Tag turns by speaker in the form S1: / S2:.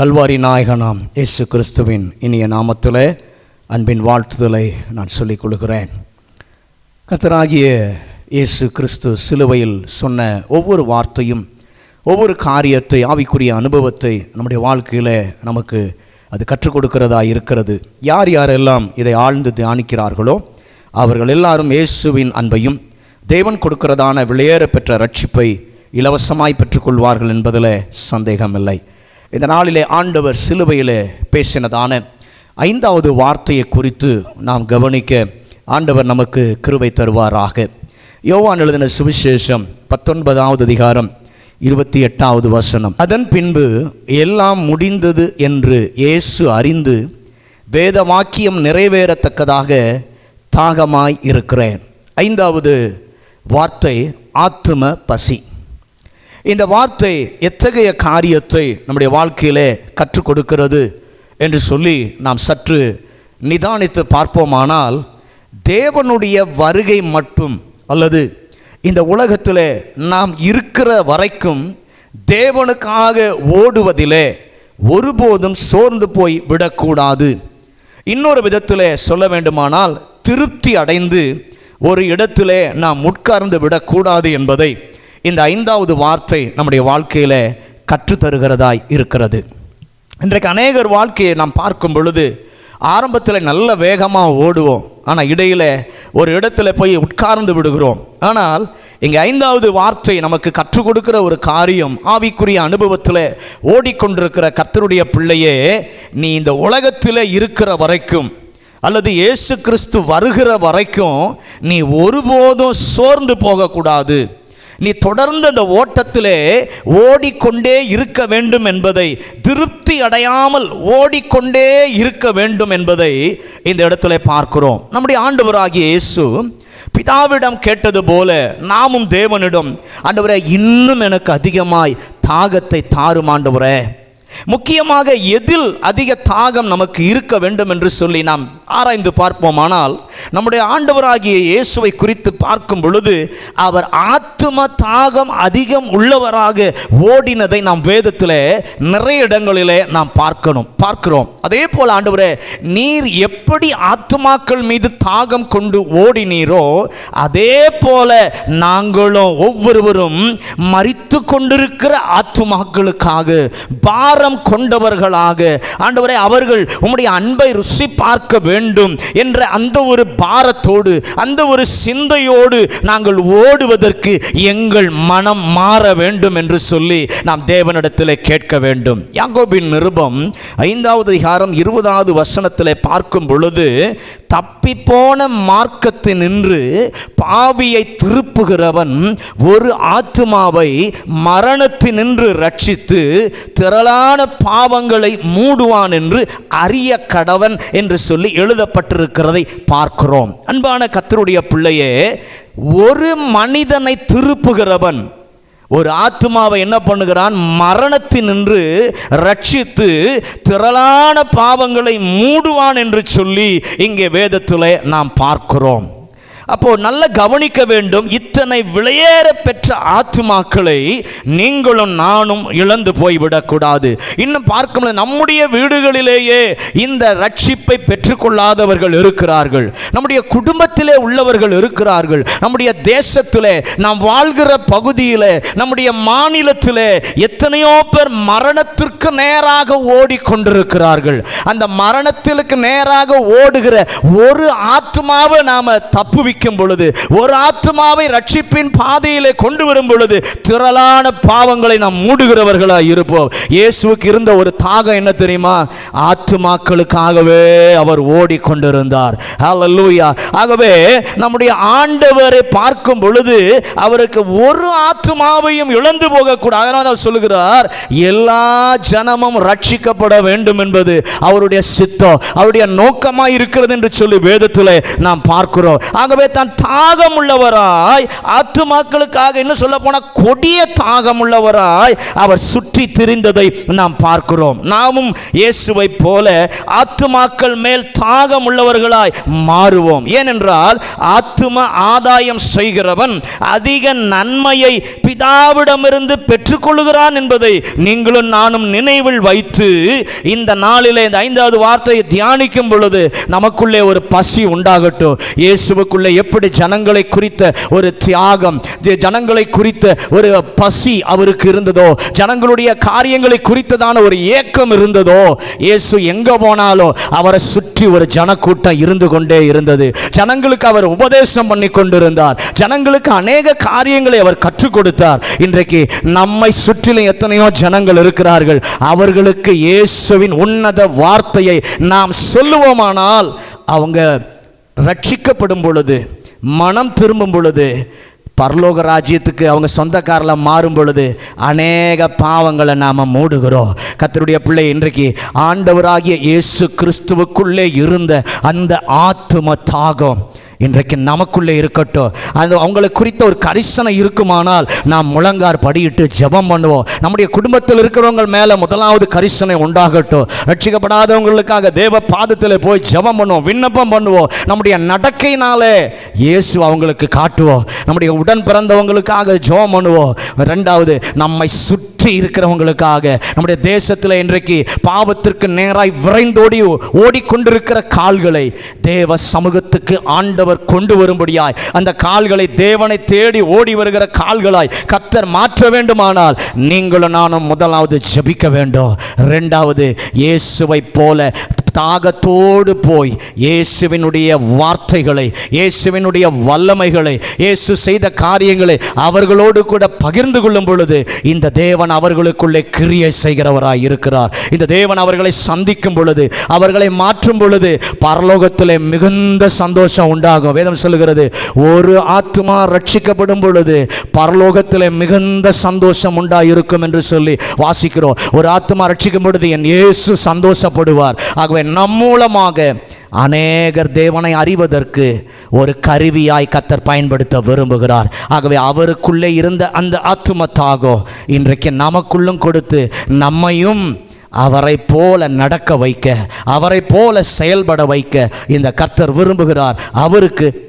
S1: கல்வாரி நாயகனாம் இயேசு கிறிஸ்துவின் இனிய நாமத்தில் அன்பின் வாழ்த்துதலை நான் சொல்லிக் கொள்கிறேன். கத்தராகிய இயேசு கிறிஸ்து சிலுவையில் சொன்ன ஒவ்வொரு வார்த்தையும் ஒவ்வொரு காரியத்தை ஆவிக்குரிய அனுபவத்தை நம்முடைய வாழ்க்கையில் நமக்கு அது கற்றுக் கொடுக்கிறதா இருக்கிறது. யார் யாரெல்லாம் இதை ஆழ்ந்து தியானிக்கிறார்களோ அவர்கள் எல்லாரும் இயேசுவின் அன்பையும் தேவன் கொடுக்கிறதான வெளியேற பெற்ற ரட்சிப்பை இலவசமாய் பெற்றுக்கொள்வார்கள் என்பதில் சந்தேகமில்லை. இந்த நாளிலே ஆண்டவர் சிலுவையிலே பேசினதான ஐந்தாவது வார்த்தையை குறித்து நாம் கவனிக்க ஆண்டவர் நமக்கு கிருபை தருவாராக. யோவான் எழுதின சுவிசேஷம் பத்தொன்பதாவது அதிகாரம் இருபத்தி எட்டாவது வசனம். அதன் பின்பு எல்லாம் முடிந்தது என்று இயேசு அறிந்து வேத வாக்கியம் நிறைவேறத்தக்கதாக தாகமாய் இருக்கிறேன். ஐந்தாவது வார்த்தை ஆத்தும பசி. இந்த வார்த்தை எத்தகைய காரியத்தை நம்முடைய வாழ்க்கையிலே கற்றுக் கொடுக்கிறது என்று சொல்லி நாம் சற்று நிதானித்து பார்ப்போமானால் தேவனுடைய வருகை மட்டும் அல்லது இந்த உலகத்தில் நாம் இருக்கிற வரைக்கும் தேவனுக்காக ஓடுவதிலே ஒருபோதும் சோர்ந்து போய் விடக்கூடாது. இன்னொரு விதத்தில் சொல்ல வேண்டுமானால் திருப்தி அடைந்து ஒரு இடத்திலே நாம் உட்கார்ந்து விடக்கூடாது என்பதை இந்த ஐந்தாவது வார்த்தை நம்முடைய வாழ்க்கையில் கற்றுத்தருகிறதாய் இருக்கிறது. இன்றைக்கு அநேகர் வாழ்க்கையை நாம் பார்க்கும் பொழுது ஆரம்பத்தில் நல்ல வேகமாக ஓடுவோம். ஆனால் இடையில் ஒரு இடத்துல போய் உட்கார்ந்து விடுகிறோம். ஆனால் இங்கே ஐந்தாவது வார்த்தை நமக்கு கற்றுக் கொடுக்கிற ஒரு காரியம் ஆவிக்குரிய அனுபவத்தில் ஓடிக்கொண்டிருக்கிற கர்த்தருடைய பிள்ளையே நீ இந்த உலகத்தில் இருக்கிற வரைக்கும் அல்லது இயேசு கிறிஸ்து வருகிற வரைக்கும் நீ ஒருபோதும் சோர்ந்து போகக்கூடாது. நீ தொடர்ந்து அந்த ஓட்டத்திலே ஓடிக்கொண்டே இருக்க வேண்டும் என்பதை திருப்தி அடையாமல் ஓடிக்கொண்டே இருக்க வேண்டும் என்பதை இந்த இடத்துல பார்க்கிறோம். நம்முடைய ஆண்டவராகிய இயேசு பிதாவிடம் கேட்டது போல நாமும் தேவனிடம் ஆண்டவரே இன்னும் எனக்கு அதிகமாய் தாகத்தை தாரும் ஆண்டவரே. முக்கியமாக எதில் அதிக தாகம் நமக்கு இருக்க வேண்டும் என்று சொல்லி நாம் ஆராய்ந்து பார்ப்போமானால் நம்முடைய ஆண்டவராகிய இயேசுவை குறித்து பார்க்கும் பொழுது அவர் ஆத்தும தாகம் அதிகம் உள்ளவராக ஓடினதை நாம் வேதத்தில் நிறைய இடங்களிலே நாம் பார்க்கணும் பார்க்கிறோம். அதே போல் ஆண்டவரே நீர் எப்படி ஆத்துமாக்கள் மீது தாகம் கொண்டு ஓடினீரோ அதே போல நாங்களும் ஒவ்வொருவரும் மறித்து கொண்டிருக்கிற ஆத்துமாக்களுக்காக பாரம் கொண்டவர்களாக ஆண்டவரே அவர்கள் உம்முடைய அன்பை ருசி பார்க்க வேண்டும். என்ற அந்த ஒரு பாரத்தோடு அந்த ஒரு சிந்தையோடு நாங்கள் ஓடுவதற்கு எங்கள் மனம் மாற வேண்டும் என்று சொல்லி நாம் தேவனிடத்தில் கேட்க வேண்டும். யாகோபின் நிருபம் ஐந்தாவது அதிகாரம் இருபதாவது வசனத்தில் பார்க்கும் பொழுது தப்பிப்போன மார்க்கத்தினின்று பாவியை திருப்புகிறவன் ஒரு ஆத்துமாவை மரணத்தினின்று ரட்சித்து திரளான பாவங்களை மூடுவான் என்று அறிய கடவன் என்று சொல்லி எழு எழுதப்பட்டிருக்கிறதை பார்க்கிறோம். அன்பான கத்தருடைய பிள்ளையே ஒரு மனிதனை திருப்புகிறவன் ஒரு ஆத்மாவை என்ன பண்ணுகிறான்? மரணத்தினின்று ரட்சித்து திரளான பாவங்களை மூடுவான் என்று சொல்லி இங்கே வேதத்தில் நாம் பார்க்கிறோம். அப்போ நல்ல கவனிக்க வேண்டும். இத்தனை விளையேற பெற்ற ஆத்மாக்களை நீங்களும் நானும் இழந்து போய்விடக்கூடாது. இன்னும் பார்க்கும்போது நம்முடைய வீடுகளிலேயே இந்த ரட்சிப்பை பெற்றுக்கொள்ளாதவர்கள் இருக்கிறார்கள். நம்முடைய குடும்பத்திலே உள்ளவர்கள் இருக்கிறார்கள். நம்முடைய தேசத்திலே நாம் வாழ்கிற பகுதியில் நம்முடைய மாநிலத்திலே எத்தனையோ பேர் மரணத்திற்கு நேராக ஓடிக்கொண்டிருக்கிறார்கள். அந்த மரணத்திற்கு நேராக ஓடுகிற ஒரு ஆத்மாவை நாம தப்புவிக்க ரட்சிக்கும் பொழுது ஒரு ஆத்மாவை ரட்சிப்பின் பாதையிலே கொண்டு வரும் பொழுது திரளான பாவங்களை நாம் மூடுகிறவர்களாக இருப்போம். இயேசுவுக்கு இருந்த ஒரு தாகம் என்ன தெரியுமா? ஆத்மாக்களுக்காகவே அவர் ஓடிக்கொண்டிருந்தார். ஹalleluya ஆகவே நம்முடைய ஆண்டவரை பார்க்கும் பொழுது அவருக்கு ஒரு ஆத்மாவையும் இழந்து போகக்கூடாது. அதனால் அவர் சொல்லுகிறார் எல்லா ஜனமும் ரட்சிக்கப்பட வேண்டும் என்பது அவருடைய சித்தம். அவருடைய நோக்கமாக இருக்கிறது என்று சொல்லி வேதத்தில் நாம் பார்க்கிறோம். ஆகவே தான் தாகம் உள்ளவராய் ஆத்துமாக்களுக்காக என்ன சொல்ல போனால் கொடிய தாகம் உள்ளவராய் அவர் சுற்றி திரிந்ததை நாம் பார்க்கிறோம். நாமும் இயேசுவை போல ஆத்துமாக்கள் மேல் தாகம் உள்ளவர்களாய் மாறுவோம். ஏனென்றால் ஆத்தும ஆதாயம் செய்கிறவன் அதிக நன்மையை பிதாவிடமிருந்து பெற்றுக்கொள்கிறான் என்பதை நீங்களும் நானும் நினைவில் வைத்து இந்த நாளிலே இந்த ஐந்தாவது வார்த்தையை தியானிக்கும் பொழுது நமக்குள்ளே ஒரு பசி உண்டாகட்டும். இயேசுவுக்குள்ளே எப்படி ஜனங்களை குறித்த ஒரு தியாகம் ஜனங்களை குறித்த ஒரு பசி அவருக்கு இருந்ததோ ஜனங்களுடைய காரியங்களை குறித்ததான ஒரு ஏக்கம் இருந்ததோ இயேசு எங்க போனாலும் அவரை சுற்றி ஒரு ஜனக்கூட்டம் இருந்து கொண்டே இருந்தது. ஜனங்களுக்கு அவர் உபதேசம் பண்ணி கொண்டிருந்தார். ஜனங்களுக்கு அநேக காரியங்களை அவர் கற்றுக் கொடுத்தார். இன்றைக்கு நம்மை சுற்றிலும் எத்தனையோ ஜனங்கள் இருக்கிறார்கள். அவர்களுக்கு இயேசுவின் உன்னத வார்த்தையை நாம் சொல்லுவோமானால் அவங்க ரட்சிக்கப்படும் பொழுது மனம் திரும்பும் பொழுது பரலோக ராஜ்யத்துக்கு அவங்க சொந்தக்காரில் மாறும் பொழுது அநேக பாவங்களை நாம் மூடுகிறோம். கத்தருடைய பிள்ளை இன்றைக்கு ஆண்டவராகிய இயேசு கிறிஸ்துவுக்குள்ளே இருந்த அந்த ஆத்தும தாகம் இன்றைக்கு நமக்குள்ளே இருக்கட்டும். அது அவங்களை குறித்த ஒரு கரிசனை இருக்குமானால் நாம் முழங்கார் படியிட்டு ஜெபம் பண்ணுவோம். நம்முடைய குடும்பத்தில் இருக்கிறவங்க மேலே முதலாவது கரிசனை உண்டாகட்டும். ரட்சிக்கப்படாதவங்களுக்காக தேவ பாதத்தில் போய் ஜெபம் பண்ணுவோம் விண்ணப்பம் பண்ணுவோம். நம்முடைய நடக்கையினாலே இயேசு அவங்களுக்கு காட்டுவோம். நம்முடைய உடன் பிறந்தவங்களுக்காக ஜெபம் பண்ணுவோம். ரெண்டாவது நம்மை சுற்றி இருக்கிறவங்களுக்காக. நம்முடைய தேசத்தில் இன்றைக்கு பாவத்திற்கு நேராய் விரைந்தோடி ஓடிக்கொண்டிருக்கிற கால்களை தேவ சமூகத்துக்கு ஆண்டவர் கொண்டு வரும்படியாய் அந்த கால்களை தேவனை தேடி ஓடி வருகிற கால்களாய் கத்தர் மாற்ற வேண்டுமானால் நீங்களும் நானும் முதலாவது ஜபிக்க வேண்டும். ரெண்டாவது இயேசுவை போல தாகத்தோடு போய் இயேசுவினுடைய வார்த்தைகளை இயேசுவினுடைய வல்லமைகளை இயேசு செய்த காரியங்களை அவர்களோடு கூட பகிர்ந்து கொள்ளும் பொழுது இந்த தேவன் அவர்களுக்குள்ளே கிரியை செய்கிறவராய் இருக்கிறார். இந்த தேவன் அவர்களை சந்திக்கும் பொழுது அவர்களை மாற்றும் பொழுது பரலோகத்தில் மிகுந்த சந்தோஷம் உண்டாகும். வேதம் சொல்லுகிறது ஒரு ஆத்மா ரட்சிக்கப்படும் பொழுது பரலோகத்தில் மிகுந்த சந்தோஷம் உண்டாயிருக்கும் என்று சொல்லி வாசிக்கிறோம். ஒரு ஆத்மா ரட்சிக்கும் பொழுது என் இயேசு சந்தோஷப்படுவார். ஆகவே நம் மூலமாக அநேகர் தேவனை அறிவதற்கு ஒரு கருவியாய் கத்தர் பயன்படுத்த விரும்புகிறார். ஆகவே அவருக்குள்ளே இருந்த அந்த ஆத்தும இன்றைக்கு நமக்குள்ளும் கொடுத்து நம்மையும் அவரை போல நடக்க வைக்க அவரை போல செயல்பட வைக்க இந்த கத்தர் விரும்புகிறார். அவருக்கு